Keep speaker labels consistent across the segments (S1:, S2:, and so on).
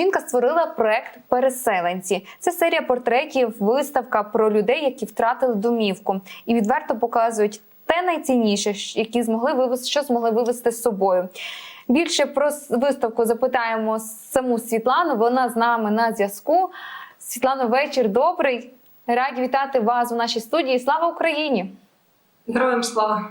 S1: Жінка створила проект Переселенці. Це серія портретів, виставка про людей, які втратили домівку, і відверто показують те найцінніше, які змогли вивести, що змогли вивезти з собою. Більше про виставку запитаємо саму Світлану. Вона з нами на зв'язку. Світлано, вечір добрий. Раді вітати вас у нашій студії. Слава Україні!
S2: Героям слава!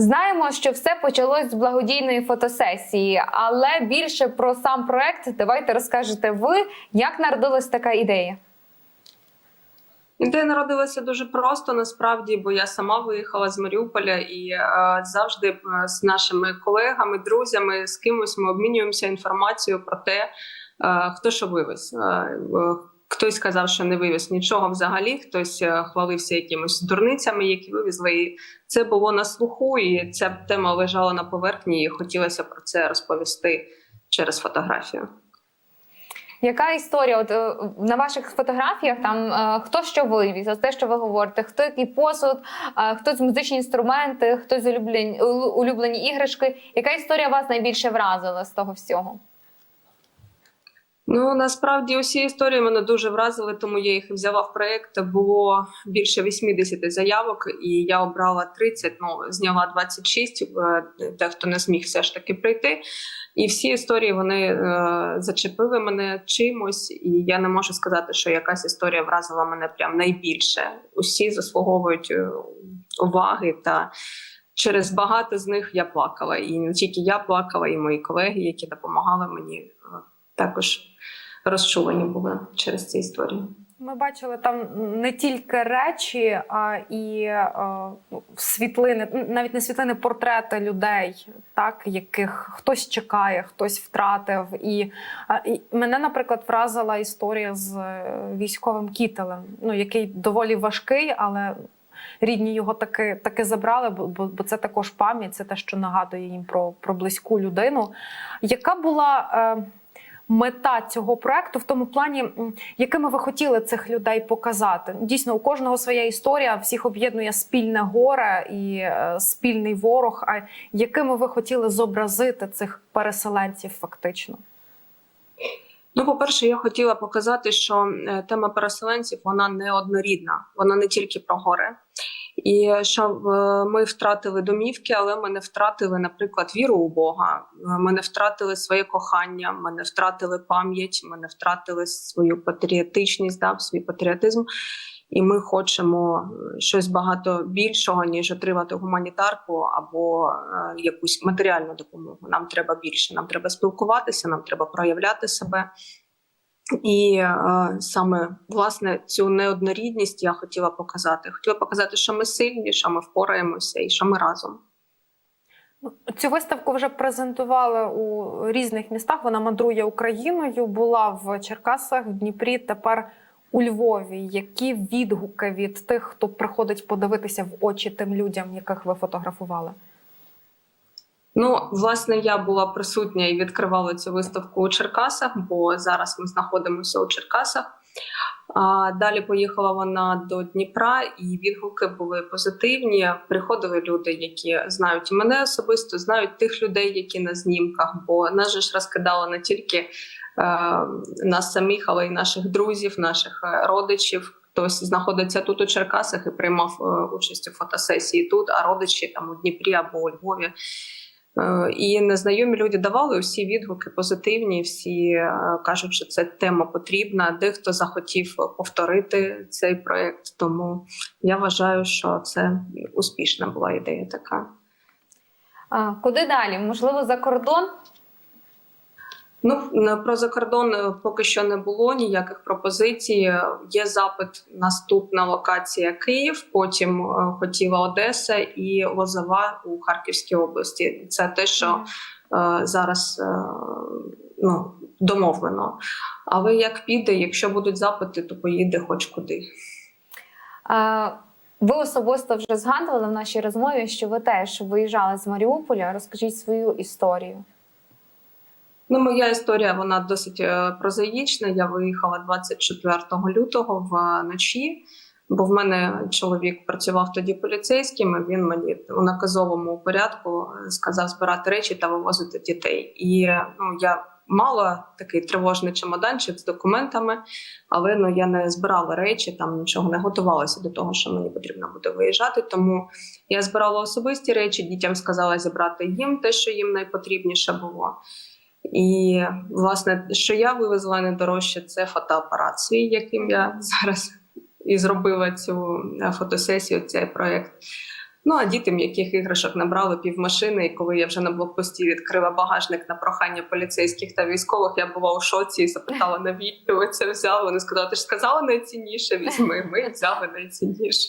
S1: Знаємо, що все почалось з благодійної фотосесії, але більше про сам проект давайте розкажете ви, як народилась така ідея.
S2: Ідея народилася дуже просто насправді, бо я сама виїхала з Маріуполя і е, завжди е, з нашими колегами, друзями, з кимось ми обмінюємося інформацією про те, е, хто що вивез. Е, е, Хтось сказав, що не вивіз нічого взагалі, хтось е, хвалився якимось дурницями, які вивезли. І це було на слуху, і ця тема лежала на поверхні, і хотілося про це розповісти через фотографію.
S1: Яка історія? От е, на ваших фотографіях там е, хто що вивіз, ось те, що ви говорите, хто який посуд, хтось музичні інструменти, хтось улюблені, улюблені іграшки. Яка історія вас найбільше вразила з того всього?
S2: Ну насправді усі історії мене дуже вразили, тому я їх взяла в проєкт. Було більше 80 заявок, і я обрала 30, ну зняла 26, е, Дехто не зміг все ж таки прийти. І всі історії вони е, зачепили мене чимось, і я не можу сказати, що якась історія вразила мене прям найбільше. Усі заслуговують е, уваги та. Через багато з них я плакала, і не тільки я плакала, і мої колеги, які допомагали мені, е, також розчулені були через ці історії.
S3: Ми бачили там не тільки речі, а і е, світлини, навіть не світлини, портрети людей, так яких хтось чекає, хтось втратив. І, а, і мене, наприклад, вразила історія з е, військовим кітелем, ну який доволі важкий, але. Рідні його таки таки забрали, бо, бо це також пам'ять, це те, що нагадує їм про, про близьку людину. Яка була е, мета цього проекту в тому плані, якими ви хотіли цих людей показати? Дійсно, у кожного своя історія, всіх об'єднує спільне горе і е, спільний ворог. А якими ви хотіли зобразити цих переселенців фактично?
S2: Ну, по-перше, я хотіла показати, що е, тема переселенців вона не однорідна, вона не тільки про горе. І що е, ми втратили домівки, але ми не втратили, наприклад, віру у Бога. Е, Ми не втратили своє кохання, ми не втратили пам'ять, ми не втратили свою патріотичність, да, свій патріотизм. І ми хочемо е, щось багато більшого, ніж отримати гуманітарку або якусь матеріальну допомогу. Нам треба більше. Нам треба спілкуватися, нам треба проявляти себе. І е, саме власне цю неоднорідність я хотіла показати. Хотіла показати, що ми сильні, що ми впораємося і що ми разом.
S3: Цю виставку вже презентували у різних містах. Вона мандрує Україною. Була в Черкасах, в Дніпрі. Тепер у Львові. Які відгуки від тих, хто приходить подивитися в очі тим людям, яких ви фотографували?
S2: Ну, власне, я була присутня і відкривала цю виставку у Черкасах, бо зараз ми знаходимося у Черкасах. А далі поїхала вона до Дніпра, і відгуки були позитивні. Приходили люди, які знають і мене особисто, знають тих людей, які на знімках, бо нас же ж розкидало не тільки е, нас самих, але й наших друзів, наших е, родичів. Хтось знаходиться тут у Черкасах і приймав е, участь у фотосесії тут, а родичі там у Дніпрі або у Львові. Е, І незнайомі люди давали усі відгуки позитивні. Всі е, кажуть, що це тема потрібна. Дехто захотів повторити цей проект. Тому я вважаю, що це успішна була ідея така.
S1: Куди далі? Можливо, за кордон?
S2: Ну про закордон е, поки що не було ніяких пропозицій. Е, Є запит наступна локація Київ. Потім е, хотіла Одеса і Лозова у Харківській області. Це те, що е, зараз е, ну, домовлено. Але як піде, якщо будуть запити, то поїде хоч куди.
S1: А, ви особисто вже згадували в нашій розмові, що ви теж виїжджали з Маріуполя. Розкажіть свою історію.
S2: Ну, моя історія вона досить е, прозаїчна. Я виїхала 24 лютого вночі, бо в мене чоловік працював тоді поліцейським. Він мені у наказовому порядку е, сказав збирати речі та вивозити дітей. І е, ну я мала такий тривожний чемоданчик з документами, але ну я не збирала речі, там нічого не готувалася до того, що мені потрібно буде виїжджати. Тому я збирала особисті речі, дітям сказала зібрати їм те, що їм найпотрібніше було. І власне, що я вивезла найдорожче, це фотоапарат свій, яким я зараз і зробила цю е, фотосесію, цей проект. Ну а дітям, яких іграшок набрали півмашини, і коли я вже на блокпості відкрила багажник на прохання поліцейських та військових, я була у шоці і запитала, навіщо ви це взяли. Вони сказали, ти ж сказала найцінніше, візьми. Ми взяли найцінніше.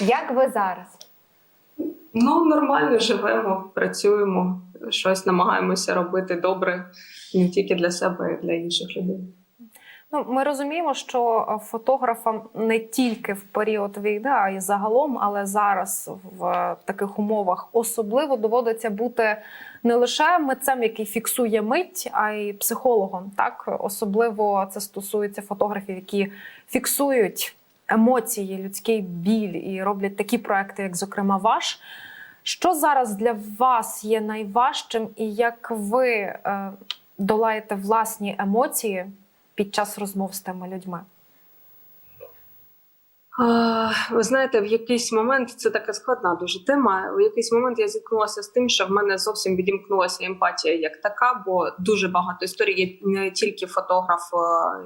S1: Як ви зараз?
S2: Ну, нормально живемо, працюємо, щось намагаємося робити добре не тільки для себе, а й для інших людей.
S3: Ну, ми розуміємо, що е, фотографам не тільки в період війни, а й загалом, але зараз в таких умовах особливо доводиться бути не лише митцем, який фіксує мить, а й психологом. Так особливо це стосується фотографів, які фіксують емоції, людський біль і роблять такі проекти, як зокрема ваш. Що зараз для вас є найважчим, і як ви е, долаєте власні емоції під час розмов з тими людьми?
S2: Ви знаєте, в якийсь момент це така складна дуже тема. У якийсь момент я зіткнулася з тим, що в мене зовсім відімкнулася емпатія як така, бо дуже багато історій. Я не тільки фотограф, е,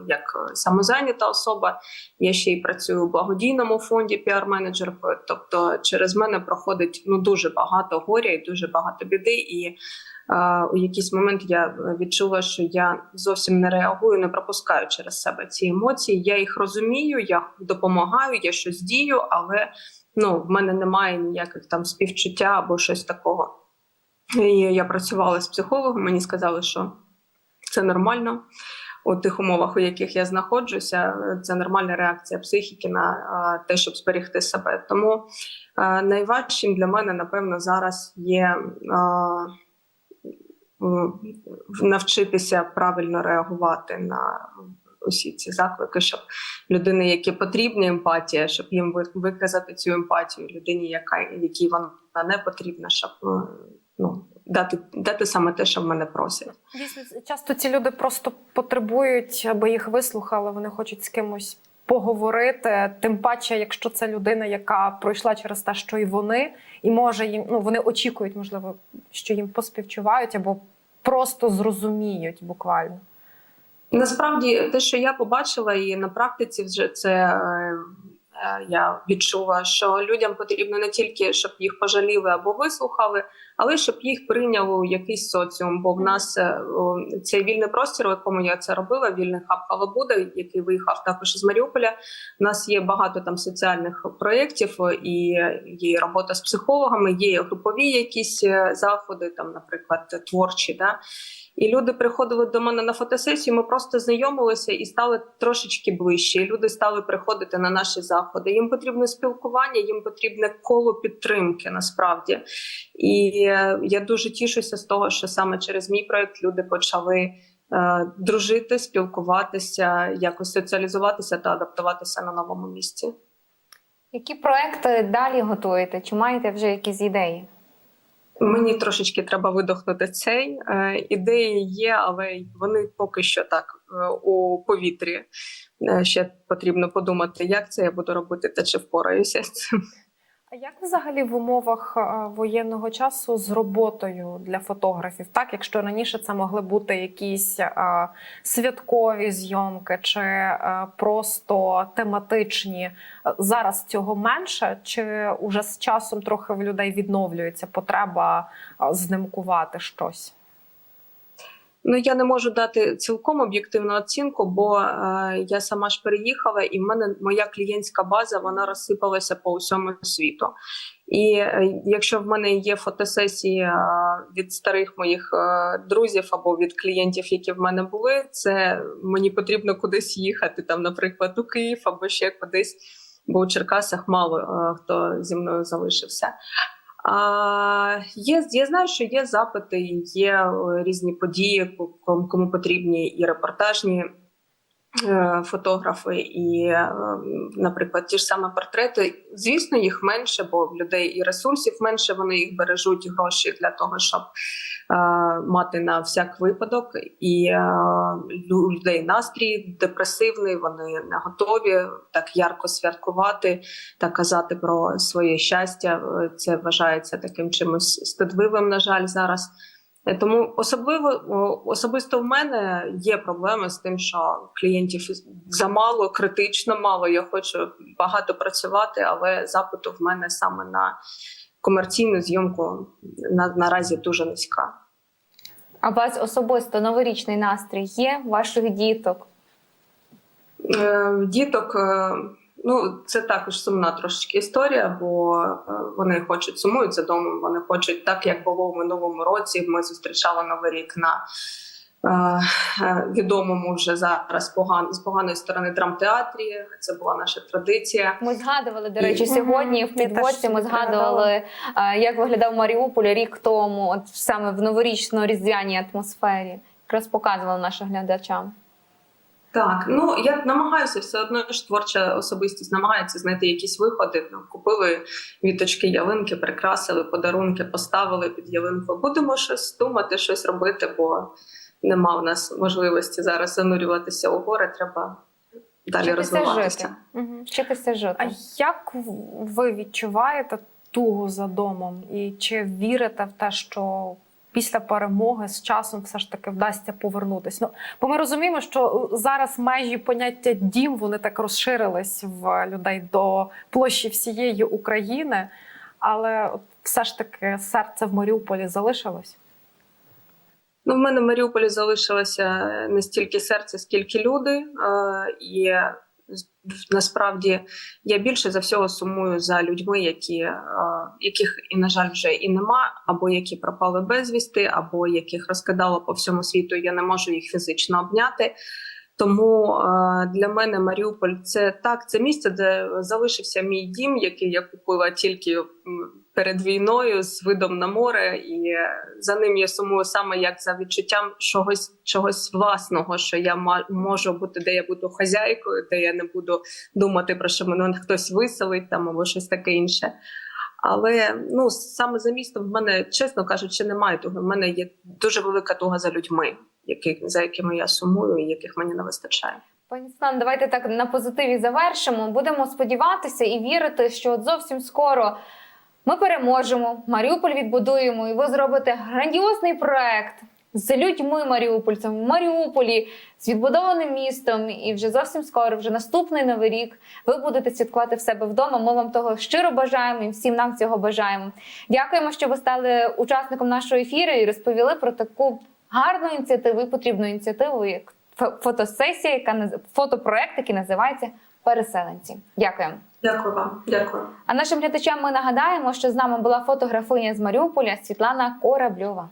S2: як самозайнята особа. Я ще й працюю у благодійному фонді піар-менеджер. Тобто, через мене проходить ну дуже багато горя і дуже багато біди. І у якийсь момент я відчула, що я зовсім не реагую, не пропускаю через себе ці емоції. Я їх розумію, я допомагаю, я щось дію, але ну в мене немає ніяких там співчуття або щось такого. І я працювала з психологом. Мені сказали, що це нормально. У тих умовах, у яких я знаходжуся, це нормальна реакція психіки на а, те, щоб зберегти себе. Тому найважчим для мене, напевно, зараз є навчитися правильно реагувати на усі ці заклики, щоб людини, які потрібна емпатія, щоб їм виказати цю емпатію людині, яка якій вона не потрібна, щоб е, ну дати дати саме те, що в мене просять.
S3: Дійсно, часто ці люди просто потребують, аби їх вислухали. Вони хочуть з кимось поговорити. Тим паче, якщо це людина, яка пройшла через те, що і вони, і може їм ну вони очікують, можливо, що їм поспівчувають або просто зрозуміють буквально.
S2: Насправді, те, що я побачила, і на практиці вже це е, я відчула, що людям потрібно не тільки щоб їх пожаліли або вислухали, але щоб їх прийняли у якийсь соціум. Бо в нас е, цей вільний простір, у якому я це робила, вільний хаб Халабуда, який виїхав також із Маріуполя. У нас є багато там соціальних проєктів, е, і є робота з психологами, є групові якісь е, заходи, там, наприклад, творчі. Да? І люди приходили до мене на фотосесію. Ми просто знайомилися і стали трошечки ближче. І люди стали приходити на наші заходи. Їм потрібне спілкування, їм потрібне коло підтримки насправді. І е, я дуже тішуся з того, що саме через мій проект люди почали е, дружити, спілкуватися, якось соціалізуватися та адаптуватися на новому місці.
S1: Які проекти далі готуєте? Чи маєте вже якісь ідеї?
S2: Мені трошечки треба видохнути цей. Е, ідеї є, але вони поки що так е, у повітрі. Е, ще потрібно подумати, як це я буду робити, та чи впораюся з цим.
S3: А як взагалі в умовах е, воєнного часу з роботою для фотографів? Так, якщо раніше це могли бути якісь а, святкові зйомки чи а, просто тематичні, е, зараз цього менше, чи уже з часом трохи в людей відновлюється потреба е, знимкувати щось?
S2: Ну я не можу дати цілком об'єктивну оцінку, бо е, я сама ж переїхала, і в мене моя клієнтська база вона розсипалася по усьому світу. І е, якщо в мене є фотосесії е, від старих моїх е, друзів або від клієнтів, які в мене були, це мені потрібно кудись їхати, там, наприклад, у Київ або ще кудись, бо у Черкасах мало е, хто зі мною залишився. Є, я знаю, що є запити, є е, різні події, кому, потрібні і репортажні фотографи і, е, наприклад, ті ж саме портрети. Звісно, їх менше, бо в людей і ресурсів менше. Вони їх бережуть гроші для того, щоб е, мати на всяк випадок. І е, у людей настрій депресивний. Вони не готові так ярко святкувати та казати про своє щастя. Е, Це вважається таким чимось стидливим, на жаль, зараз. Е, Тому особливо особисто в мене є проблеми з тим, що клієнтів замало, критично мало. Я хочу багато працювати, але запиту в мене саме на комерційну зйомку на, наразі дуже низька.
S1: А у вас особисто новорічний настрій є ваших діток?
S2: Е, Діток, е, ну це також сумна трошечки історія, бо е, вони хочуть сумують за домом. Вони хочуть так, як було в минулому році. Ми зустрічали новий рік на е, е, відомому вже зараз поган, з поганої сторони драмтеатрі. Це була наша традиція.
S1: Ми згадували, до речі,
S2: Мгм.
S1: сьогодні в
S3: Я теж
S1: підводці ми згадували, е, як виглядав Маріуполь рік тому, от саме в новорічно-різдвяній атмосфері. Якраз показували нашим глядачам.
S2: Так, ну я намагаюся все одно ж творча особистість намагається знайти якісь виходи. Ну, купили віточки, ялинки, прикрасили, подарунки, поставили під ялинку. Будемо щось думати, щось робити, бо нема в нас можливості зараз занурюватися у гори. Треба далі
S1: Вчитися
S2: розвиватися.
S1: жити.
S3: Мгм.
S1: Вчитися
S3: А як ви відчуваєте тугу за домом? І чи вірите в те, що після перемоги з часом все ж таки вдасться повернутися? Ну, бо ми розуміємо, що зараз межі поняття дім вони так розширились в людей до площі всієї України, але все ж таки серце в Маріуполі залишилось.
S2: Ну, в мене в Маріуполі залишилося не стільки серце, скільки люди. Е, і насправді я більше за всього сумую за людьми, які, е, яких і, на жаль, вже і нема, або які пропали безвісти, або яких розкидало по всьому світу. Я не можу їх фізично обняти. Тому е, для мене Маріуполь це так, це місце, де залишився мій дім, який я купила тільки перед війною з видом на море, і за ним я сумую саме як за відчуттям чогось, чогось власного, що я можу бути, де я буду хазяйкою, де я не буду думати про що мене хтось виселить там або щось таке інше. Але ну саме за містом в мене, чесно кажучи, немає того. В мене є дуже велика туга за людьми, яких за якими я сумую, і яких мені не вистачає.
S1: Пані Світлано, давайте так на позитиві завершимо. Будемо сподіватися і вірити, що от зовсім скоро ми переможемо, Маріуполь відбудуємо, і ви зробите грандіозний проект з людьми маріупольцями в Маріуполі, з відбудованим містом. І вже зовсім скоро, вже наступний новий рік, ви будете святкувати в себе вдома. Ми вам того щиро бажаємо і всім нам цього бажаємо. Дякуємо, що ви стали учасником нашого ефіру і розповіли про таку гарну ініціативу і потрібну ініціативу, як фо- фотосесія, яка фотопроект, який називається Переселенці. Дякуємо.
S2: Дякую вам, дякую.
S1: А нашим глядачам ми нагадаємо, що з нами була фотографиня з Маріуполя Світлана Корабльова.